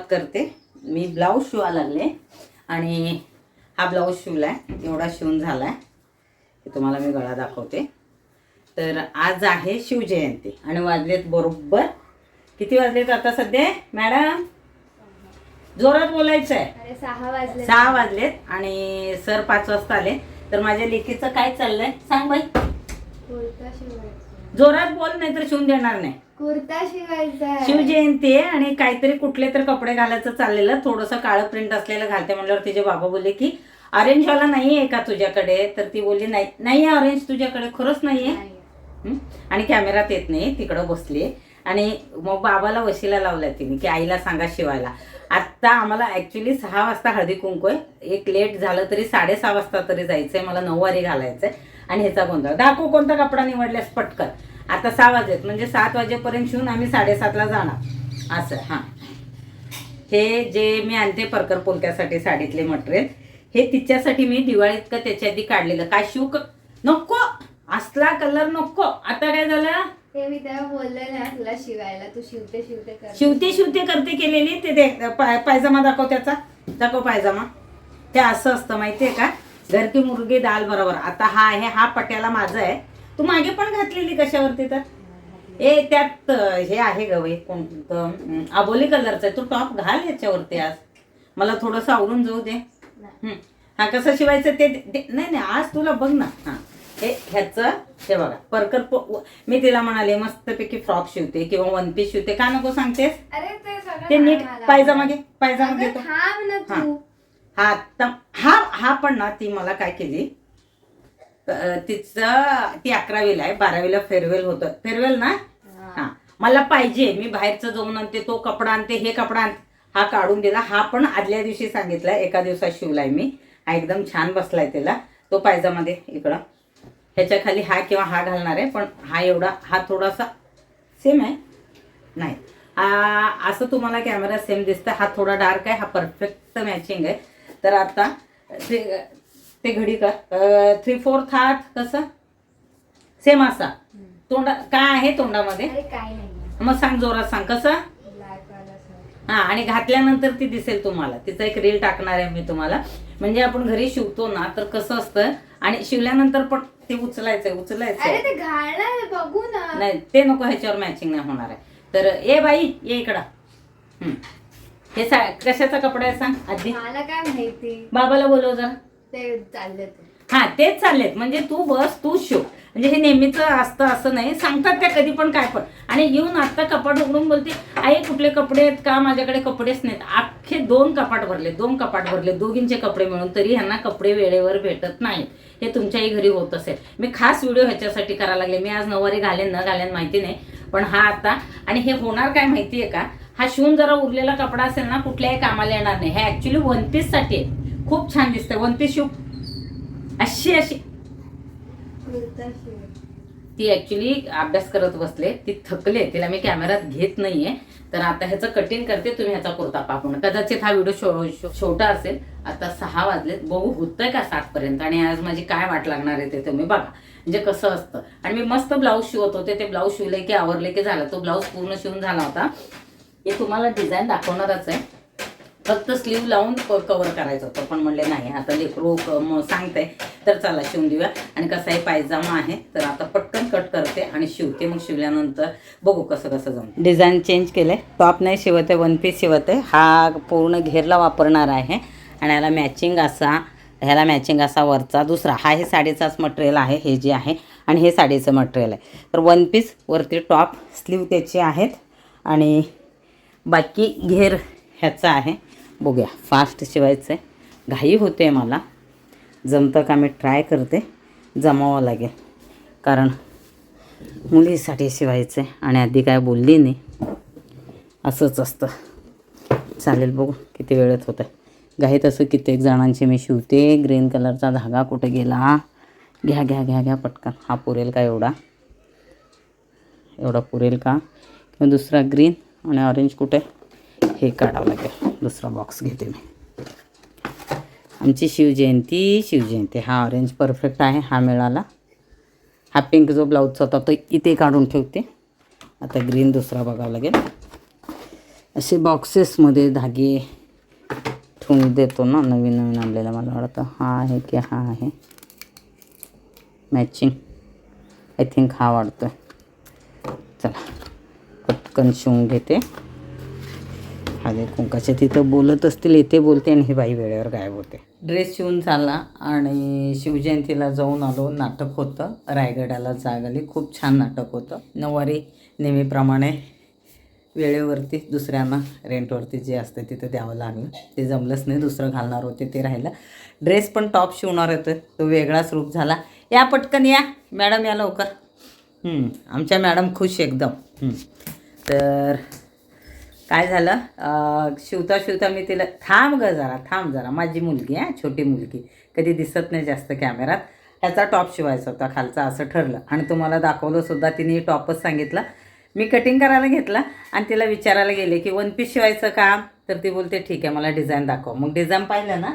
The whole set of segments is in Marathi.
करते. मी ब्लाऊज शिवा लागले. आणि हा ब्लाऊज शिवलाय. एवढा शिवून झालाय. ते तुम्हाला मी गळा दाखवते. तर आज आहे शिवजयंती. आणि वाजलेत बरोबर. किती वाजलेत आता सध्या? मॅडम? जोरात बोलायचं आहे सहा वाजले सहा वाजलेत. आणि सर पाच वाजता आले. तर माझ्या लेकीचं काय चाललंय? सांग बाई. जोरात बोल नाही तर शिवून देणार नाही. कुर्ता शिवायचा. शिवजयंती आहे आणि काहीतरी कुठले तर कपडे घालायचं चाललेलं. थोडंसं काळं प्रिंट असलेलं घालते म्हणल्यावर तिचे बाबा बोलले की ऑरेंजवाला नाही आहे का तुझ्याकडे. तर ती बोलली नाही नाही आहे ऑरेंज तुझ्याकडे खरंच नाही. आहे. हं? आणि कॅमेरात येत नाही तिकडं बसली आणि मग बाबाला वशीला लावलाय तिने की आईला सांगा शिवायला. आत्ता आम्हाला ॲक्च्युली सहा वाजता हळदी कुंकू आहे. एक लेट झालं तरी साडेसहा वाजता तरी जायचंय. मला नऊवारी घालायचंय. आणि ह्याचा गोंधळ. दाखव कोणता कपडा निवडल्यास पटकन. आता सहा वाजलेत म्हणजे सात वाजेपर्यंत शिवून आम्ही साडेसातला जाणार. असं हां. हे जे मी आणते परकर पोलक्यासाठी साडीतले मटेरियल हे तिच्यासाठी मी दिवाळीत का त्याच्या आधी काढलेलं. काय शिव नको! असला कलर नको. आता काय झालं? ते मी तेव्हा बोलले ना तुला शिवायला. तू शिवते शिवते कर शिवते शिवते करते केलेली. ते दे पाय- पायजामा दाखव त्याचा. दाखव पायजामा. ते असं असतं माहितीये का? घर की मुर्गी दाल बरोबर. आता हा आहे हा पट्याला माझा आहे. तू मागे पण घातलेली कशावरती तर? ए त्यात हे आहे ग बाई कोणतं? आबोली कलरचं आहे. तू टॉप घाल याच्यावरती आज. मला थोडंसं आवरून जाऊ दे. हं. कसं शिवायचं ते नाही नाही आज तुला बघ ना. हा. हे ह्याचं हे बघा परकर मी तिला म्हणाले मस्तपैकी फ्रॉक शिवते किंवा वन पीस शिवते. का नको सांगतेस? अरे ते नीट मला. पायजामा घे हा आता हा हा पण ना ती मला काय केली? तिचं ती अकरावीला आहे बारावीला फेअरवेल होतं. फेअरवेल ना? हा. मला पाहिजे मी बाहेरचं जाऊन आणते तो कपडा आणते हे कपडा आणते हा काढून दिला. हा पण आदल्या दिवशी सांगितलाय एका दिवसात शिवलाय मी. हा एकदम छान बसलाय त्याला तो पायजामा दे इकडं. ह्याच्या खाली हा किंवा हा घालणार आहे पण हा एवढा हा थोडासा सेम आहे. नाही. असं तुम्हाला कॅमेरा सेम दिसतं. हा थोडा डार्क आहे हा परफेक्ट मॅचिंग आहे. तर आता ते ते घडी कर थ्री फोर्थ हात कसं? सेम असा. तोंडा काय आहे तोंडामध्ये? मग सांग जोरात सांग. कसं. हा आणि घातल्यानंतर ती दिसेल तुम्हाला. तिचा एक रील टाकणार आहे मी तुम्हाला. म्हणजे आपण घरी शिवतो ना तर कसं असतं? आणि शिवल्यानंतर पण ते उचलायचंय बघू ना. नाही ते नको ह्याच्यावर मॅचिंग नाही होणार आहे. तर ए बाई ये इकडं. हं. सा कशाचा कपडा आहे सांग आधी? मला काय माहिती? बाबाला बोलव जरा. ते चालले हा तेच चाललेत. म्हणजे तू बस तू शिव. म्हणजे हे नेहमीच असतं असं नाही. सांगतात त्या कधी पण काय पण. आणि येऊन आता कपाट उघडून बोलते आई कुठले कपडे आहेत का? माझ्याकडे कपडेच नाहीत. अख्खे दोन कपाट भरले दोन कपाट भरले दोघींचे कपडे मिळून तरी ह्यांना कपडे वेळेवर भेटत नाहीत. हे तुमच्याही घरी होत असेल. मी खास व्हिडिओ ह्याच्यासाठी करायला लागले. मी आज नऊवारी घालेन न घालेन माहिती नाही. पण हा आता आणि हे होणार काय माहिती आहे का? हा शिवून जरा उरलेला कपडा असेल ना कुठल्याही कामाला येणार नाही. हे ॲक्च्युली वन पीससाठी आहे. खूप छान दिसतंय. वन पीस शिव. अशी अशी. ती ॲक्च्युली अभ्यास करत बसले. ती थकले. तिला मी कॅमेऱ्यात घेत नाहीये. तर आता ह्याचं कटिंग करते. तुम्ही ह्याचा कुर्ता पाहून कदाचित हा व्हिडिओ शो, शो- छोटा असेल. आता सहा वाजलेत. बघू होतंय का सातपर्यंत? आणि आज माझी काय वाट लागणार आहे ते तुम्ही बघा. म्हणजे कसं असतं. आणि मी मस्त ब्लाऊज शिवत होते. ते ब्लाऊज शिवले की आवरले की झालं. तो ब्लाऊज पूर्ण शिवून झाला होता. हे तुम्हाला डिझाईन दाखवणारच आहे. फक्त स्लीव लावून कवर करायचं होतं. पण म्हणले नाही आता लेकरू सांगते तर चला शिवून देऊया. आणि कसा आहे पायजामा आहे. तर आता पटकन कट करते आणि शिवते. मग शिवल्यानंतर बघू कसं कसं जमतं. डिझाईन चेंज केलं आहे टॉप नाही शिवत आहे वन पीस शिवत आहे. हा पूर्ण घेरला वापरणार आहे. आणि याला मॅचिंग असा ह्याला मॅचिंग असा वरचा दुसरा. हा हे साडीचाच मटेरियल आहे हे जे आहे. आणि हे साडीचं मटेरियल आहे. तर वन पीस वरती टॉप स्लीव त्याचे आहेत. आणि बाकी घेर ह्याचा आहे. बघूया फास्ट शिवायचं आहे घाई होते मला. जमतं का मी ट्राय करते. जमावं लागेल. कारण मुलीसाठी शिवायचं आहे आणि आधी काय बोलली नाही. असंच असतं. चालेल बघू किती वेळेत होतं आहे घाईत असं कित्येक जणांची मी शिवते. ग्रीन कलरचा धागा कुठे गेला? घ्या घ्या घ्या घ्या पटकन. हा पुरेल का एवढा? एवढा पुरेल का? किंवा दुसरा ग्रीन? आणि ऑरेंज कुठे? हे काढावं लागेल. दुसरा बॉक्स घेते मी. आमची शिवजयंती शिवजयंती. हा ऑरेंज परफेक्ट आहे. हा मिळाला. हा पिंक जो ब्लाऊजचा होता तो इथे काढून ठेवते. आता ग्रीन दुसरा बघावा लागेल. असे बॉक्सेसमध्ये धागे ठेवून देतो ना. नवीन नवीन आणलेला मला वाटतं. हा आहे की हा आहे. मॅचिंग आय थिंक हा वाटतोय चला. पटकन शिवून घेते. हळदी कुंकाच्या तिथं बोलत असतील इथे बोलते आणि ही बाई वेळेवर गायब होते. ड्रेस शिवून झाला आणि शिवजयंतीला जाऊन आलो. नाटक होतं. रायगडाला जाग आली. खूप छान नाटक होतं. नऊवारी नेहमीप्रमाणे वेळेवरती दुसऱ्यांना रेंटवरती जे असते तिथं द्यावं लागलं. ते जमलंच नाही. दुसरं घालणार होते ते राहिलं. ड्रेस पण टॉप शिवणार होतं. तो वेगळाच रूप झाला. या पटकन या. मॅडम या लवकर. आमच्या मॅडम खुश एकदम. तर काय झालं? शिवता शिवता मी तिला थांब ग जरा थांब जरा. माझी मुलगी आहे छोटी मुलगी. कधी दिसत नाही जास्त कॅमेरात ह्याचा टॉप शिवायचा होता खालचा असं ठरलं. आणि तुम्हाला दाखवलं सुद्धा तिने टॉपच सांगितलं. मी कटिंग करायला घेतला आणि तिला विचारायला गेले की वन पीस शिवायचं का? तर ती बोलते ठीक आहे मला डिझाईन दाखव. मग डिझाईन पाहिलं ना?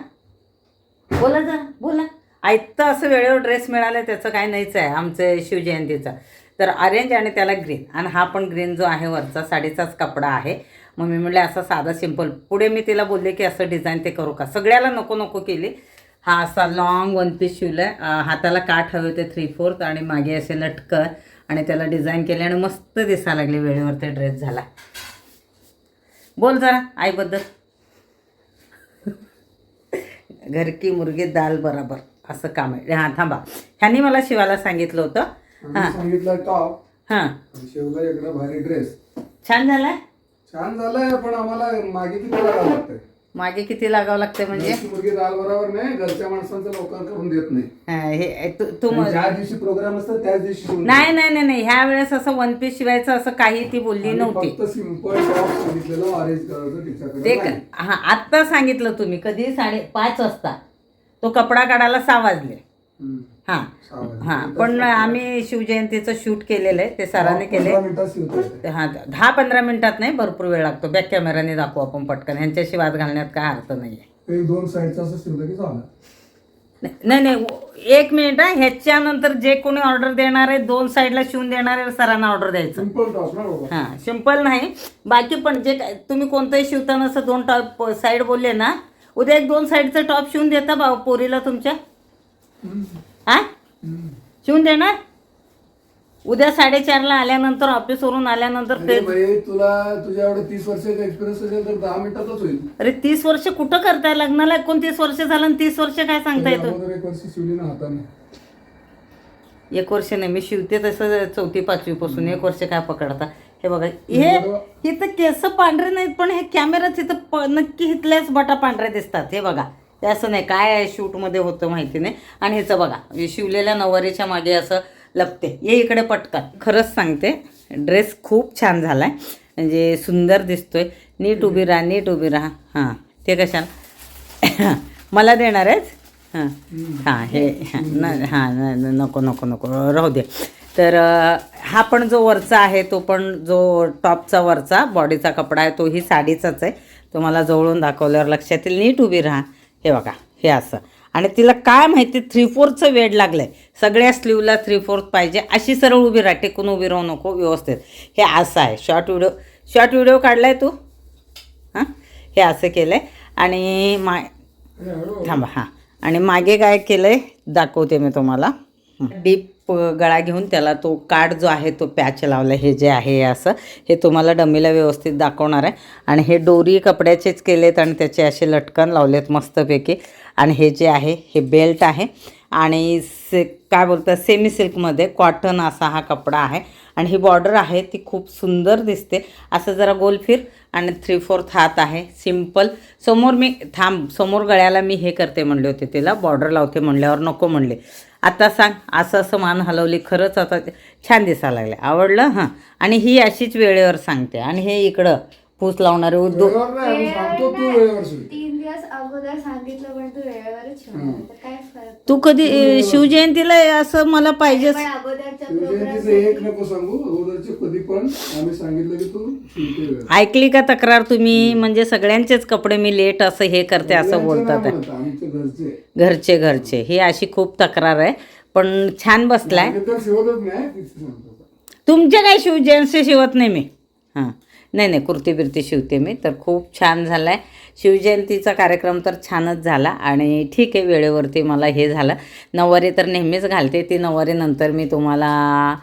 बोला जरा बोला. आयतं असं वेळेवर ड्रेस मिळाला त्याचं काय नाहीच आहे आमचं शिवजयंतीचं. तर ऑरेंज आणि त्याला ग्रीन आणि हा पण ग्रीन जो आहे वरचा साडीचाच कपडा आहे. मग मी म्हणले असं साधा सिंपल पुढे मी तिला बोलले की असं डिझाईन ते करू का? सगळ्याला नको नको केली. हा असा लॉंग वन पीस शिवला आहे हाताला काठ हवे होते थ्री फोर्थ आणि मागे असे लटकन आणि त्याला डिझाईन केले आणि मस्त दिसायला लागले वेळेवर ते ड्रेस झाला. बोल जरा आईबद्दल. घर की मुर्गी दाल बराबर. असं काम आहे. हां थांबा. ह्यांनी मला शिवायला सांगितलं होतं आम्ही सांगितलं टॉप. हां. शिवला इकडं भारी ड्रेस छान झालाय? छान झालंय पण आम्हाला मागे किती लागावं लागतंय? मागे किती लागावं लागतं म्हणजे? घरची मुलगी दाल बरोबर नाही घरच्या माणसांचं लवकर करून देत नाही. हां, हे तू तू आणि म- ज्या दिवशी प्रोग्राम असतात त्याच दिवशी शिवून नाही नाही नाही नाही. ह्या वेळेस असं वन पीस शिवायचं असं काही ती बोलली आम्ही नव्हती. फक्त सिंपल टॉप सांगितलेलं ऑरेंज कलरचं तिच्याकडे ते नाही. हा आत्ता सांगितलं तुम्ही कधी? साडे पाच वाजता. तो कपडा काढायला सहा वाजले. हम्म. हां. हां. पण आम्ही शिवजयंतीचं शूट केलेलं आहे. ते सरांनी केले. हां दहा पंधरा मिनिटात नाही भरपूर वेळ लागतो. बॅक कॅमेराने दाखवू आपण पटकन. ह्यांच्याशी वाद घालण्यात काय अर्थ नाही आहे दोन साईडचं नाही नाही एक मिनिट हा. ह्याच्यानंतर जे कोणी ऑर्डर देणार आहे दोन साईडला शिवून देणार आहे सरांना ऑर्डर द्यायचं. हां सिंपल नाही. बाकी पण जे काय तुम्ही कोणतंही शिवताना असं दोन टॉप साईड बोलले ना उद्या एक दोन साईडचं टॉप शिवून देता भाऊ पोरीला तुमच्या. हां. शिवून देणार? उद्या साडेचारला आल्यानंतर ऑफिसवरून आल्यानंतर अरे ते भाई तुला तुझ्या एवढं तीस वर्षाचा एक्सपिरियन्स असेल तर दहा मिनिटातच होईल. अरे तीस वर्ष कुठं करताय? लग्नाला एकोणतीस वर्ष झालं आणि तीस वर्ष काय सांगता त्याच्या येतो? अगोदर एक वर्ष शिवली ना हाताने. एक वर्ष नाही मी शिवते तसं चौथी पाचवी पासून. एक वर्ष काय पकडता? हे बघा हे इथं केस पांढरे नाहीत पण हे कॅमेरात इथं प- नक्की इथल्याच बटा पांढरे दिसतात. हे बघा. ते असं नाही काय शूटमध्ये होतं माहिती नाही. आणि ह्याचं बघा शिवलेल्या नवरीच्या मागे असं लपते. ये इकडे पटकन. खरंच सांगते ड्रेस खूप छान झाला आहे म्हणजे सुंदर दिसतोय. नीट उभी राहा नीट उभी राहा. हां. ते कशाला? मला देणार आहेस हां. हां हे हां नको नको नको राहू दे. तर हा पण जो वरचा आहे तो पण जो टॉपचा वरचा बॉडीचा कपडा आहे तोही साडीचाच आहे. तुम्हाला जवळून दाखवल्यावर लक्षात येईल. नीट उभी राहा. हे बघा हे असं. आणि तिला काय माहिती थ्री फोर्थचं वेड लागलं आहे सगळ्या स्लीवला थ्री फोर्थ पाहिजे. अशी सरळ उभी राहा टेकून उभी राहू नको व्यवस्थित. हे असं आहे. शॉर्ट व्हिडिओ शॉर्ट व्हिडिओ काढला आहे तू? हां? हे असं केलं आहे आणि मा थांबा हां. आणि मागे काय केलं आहे दाखवते मी तुम्हाला. डीप गळा घेऊन त्याला तो कार्ड जो आहे तो पॅच लावला हे जे आहे हे असं हे तुम्हाला डमीला व्यवस्थित दाखवणार आहे. आणि हे डोरी कपड्याचेच केलेत आणि त्याचे असे लटकन लावलेत मस्तपैकी. आणि हे जे आहे हे बेल्ट आहे. आणि से काय बोलतात सेमी सिल्कमध्ये कॉटन असा हा कपडा आहे. आणि ही बॉर्डर आहे ती खूप सुंदर दिसते. असं जरा गोल फिर आणि थ्री फोर्थ हात आहे सिंपल समोर मी थांब समोर गळ्याला मी हे करते म्हणले होते तिला बॉर्डर लावते म्हणल्यावर नको म्हणले. आता सांग असं असं मान हलवली खरंच आता छान दिसायला लागले. आवडलं? हां. आणि ही अशीच वेळेवर सांगते. आणि हे इकडं फूस लावणारे उद्योग सांगतो तू वेळेवर दिवस अगोदर सांगितलं पण तू वेळेवरच शिवणार तर काय फरक तू कधी अं, शिवजयंतीला असं मला पाहिजेच. पण अगोदरच्या शिवजयंतीचं एक नको सांगू अगोदरचे कधी पण आम्ही सांगितलं की तू शिवते वेळेवर ऐकली का तक्रार तुम्ही? म्हणजे सगळ्यांचेच कपडे मी लेट असं हे करते असं बोलतात. नाही म्हणत, आमचे घरचे. घरचे घरचे. ही अशी खूप तक्रार आहे. पण छान बसलाय. आम्ही तर शिवतच नाही तिथे सांगतो. तुमचे काय शिवजयंती शिवत नाही मी? हां. नाही नाही कुर्ती बिर्ती शिवते मी. तर खूप छान झाला आहे शिवजयंतीचा कार्यक्रम तर छानच झाला आणि ठीक आहे वेळेवरती मला हे झालं. नऊवारी तर नेहमीच घालते. ती नऊवारीनंतर मी तुम्हाला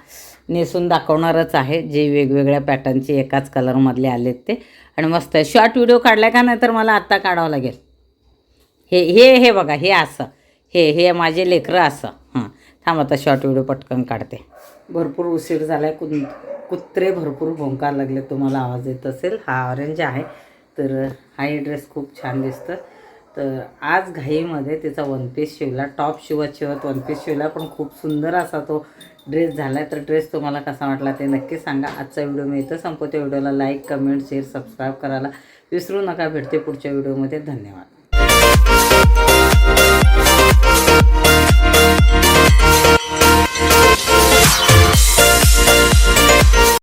नेसून दाखवणारच आहे जे वेगवेगळ्या पॅटर्नचे एकाच कलरमधले आलेत ते. आणि मस्त आहे. शॉर्ट व्हिडिओ काढला का नाही तर मला आत्ता काढावं लागेल. हे हे हे बघा हे असं. हे हे माझे लेकरं असं. हां. थांब आता शॉर्ट व्हिडिओ पटकन काढते. भरपूर उशीर झाला आहे कुंद कुत्रे भरपूर भोंकार लागले तुम्हाला आवाज येत असेल. हा ऑरेंज आहे तर हाही ड्रेस खूप छान दिसतं. तर आज घाईमध्ये तिचा वन पीस शिवला टॉप शिवत शिवत वन पीस शिवला पण खूप सुंदर असा तो ड्रेस झाला आहे तर ड्रेस तुम्हाला कसा वाटला ते नक्की सांगा. आजचा व्हिडिओ मी इथं संपवते व्हिडिओला लाईक कमेंट शेअर सबस्क्राईब करायला विसरू नका. भेटते पुढच्या व्हिडिओमध्ये धन्यवाद.